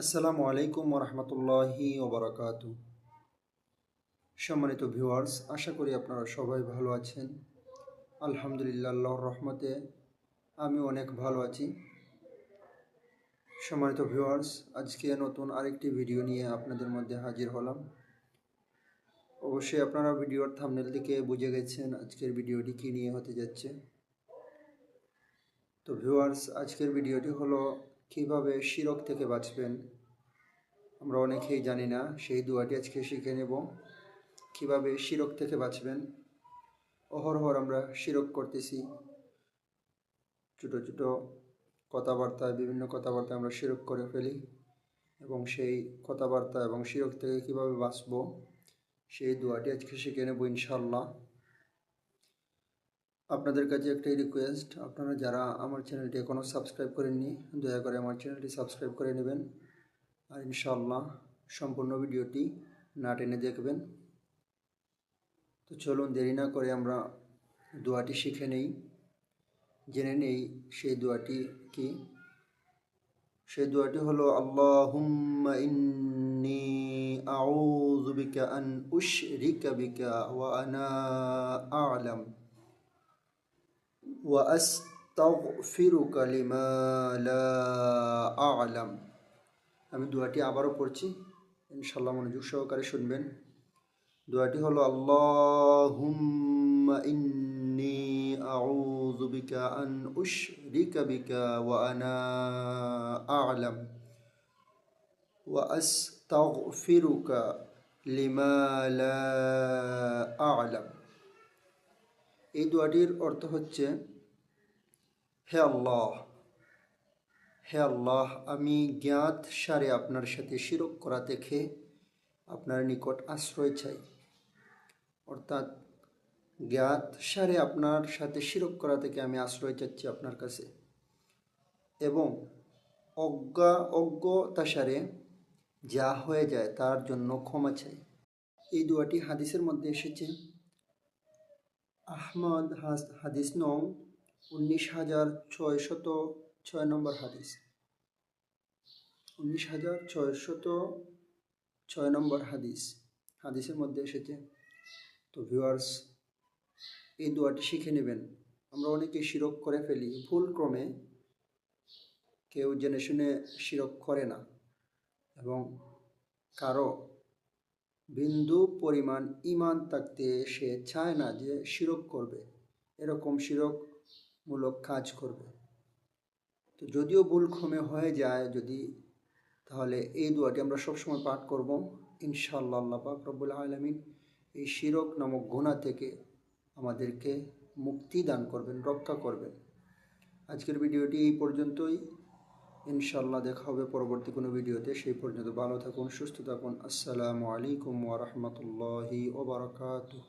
আসসালামু আলাইকুম রহমতুল্লাহি ওবরাকাত। সম্মানিত ভিউয়ার্স, আশা করি আপনারা সবাই ভালো আছেন। আলহামদুলিল্লাহ, রহমতে আমি অনেক ভালো আছি। সম্মানিত ভিউয়ার্স, আজকে নতুন আরেকটি ভিডিও নিয়ে আপনাদের মধ্যে হাজির হলাম। অবশ্যই আপনারা ভিডিওর থামনেল থেকে বুঝে গেছেন আজকের ভিডিওটি কী নিয়ে হতে যাচ্ছে। তো ভিউয়ার্স, আজকের ভিডিওটি হলো কীভাবে শিরক থেকে বাঁচবেন? আমরা অনেকেই জানি না, সেই দুয়াটি আজকে শিখে নেব। কীভাবে শিরক থেকে বাঁচবেন? অহরহর আমরা শিরক করতেছি। ছোটো ছোটো কথাবার্তায়, বিভিন্ন কথাবার্তায় আমরা শিরক করে ফেলি এবং সেই কথাবার্তা এবং শিরক থেকে কীভাবে বাঁচব, সেই দোয়াটি আজকে শিখে নেব ইনশাল্লাহ আপনাদের কাছে একটাই রিকোয়েস্ট আপনারা যারা আমার চ্যানেলটি এখনও সাবস্ক্রাইব করেননি, দয়া করে আমার চ্যানেলটি সাবস্ক্রাইব করে নেবেন। আর ইনশাল্লাহ সম্পূর্ণ ভিডিওটি না টেনে দেখবেন। তো চলুন দেরি না করে আমরা দোয়াটি শিখে নেই। জেনে নেই সেই দোয়াটি কি। সেই দোয়াটি হলো বিকা আন ওয়া আনা আ'লাম। وأستغفرك لما لا أعلم আমি দোয়াটি আবারও পড়ছি ইনশাল্লাহ মনোযোগ সহকারে শুনবেন দোয়াটি হলো আল্লাহুম্মা ইন্নি আউযু বিকা আন উশরিকা বিকা ওয়া আনা আ'লাম ওয়া আস্তাগফিরুকা লিমা লা আ'লাম এই দোয়াটির অর্থ হচ্ছে, হে আল্লাহ হে আল্লাহ, আমি জ্ঞাত সারে আপনার সাথে শিরক করা দেখে আপনার নিকট আশ্রয় চাই। অর্থাৎ, জ্ঞাত সারে আপনার সাথে শিরক করা থেকে আমি আশ্রয় চাচ্ছি আপনার কাছে। এবং অজ্ঞা, অজ্ঞতা সারে যা হয়ে যায় তার জন্য ক্ষমা চাই। এই দুয়াটি হাদিসের মধ্যে এসেছে আহমদ হাদিস নং উনিশ হাজার ছয়শত ছয় নম্বর হাদিস। উনিশ হাজার ছয়শত ছয় নম্বর হাদিস। হাদিসের মধ্যে এসেছে, তো ভিউয়ার্স এই দোয়াটি শিখে নেবেন। আমরা অনেকে শিরক করে ফেলি, ভুল ক্রমে কেউ জেনে শুনে শিরক করে না এবং কারও বিন্দু পরিমাণ ইমান থাকতে সে চায় না যে শিরক করবে। এরকম শিরকমূলক কাজ করবে। তো যদিও ভুল ক্ষমে হয়ে যায় যদি, তাহলে এই দোয়াটি আমরা সবসময় পাঠ করব। ইনশাআল্লাহ আল্লাহ পাক রব্বুল আলমিন এই শিরক নামক গুণা থেকে আমাদেরকে মুক্তি দান করবেন, রক্ষা করবেন। আজকের ভিডিওটি এই পর্যন্তই। ইনশাল্লাহ দেখা হবে পরবর্তী কোনো ভিডিওতে। সেই পর্যন্ত ভালো থাকুন, সুস্থ থাকুন। আসসালামু আলাইকুম ওরহমতুল্লাহি ওবরাকাতুহ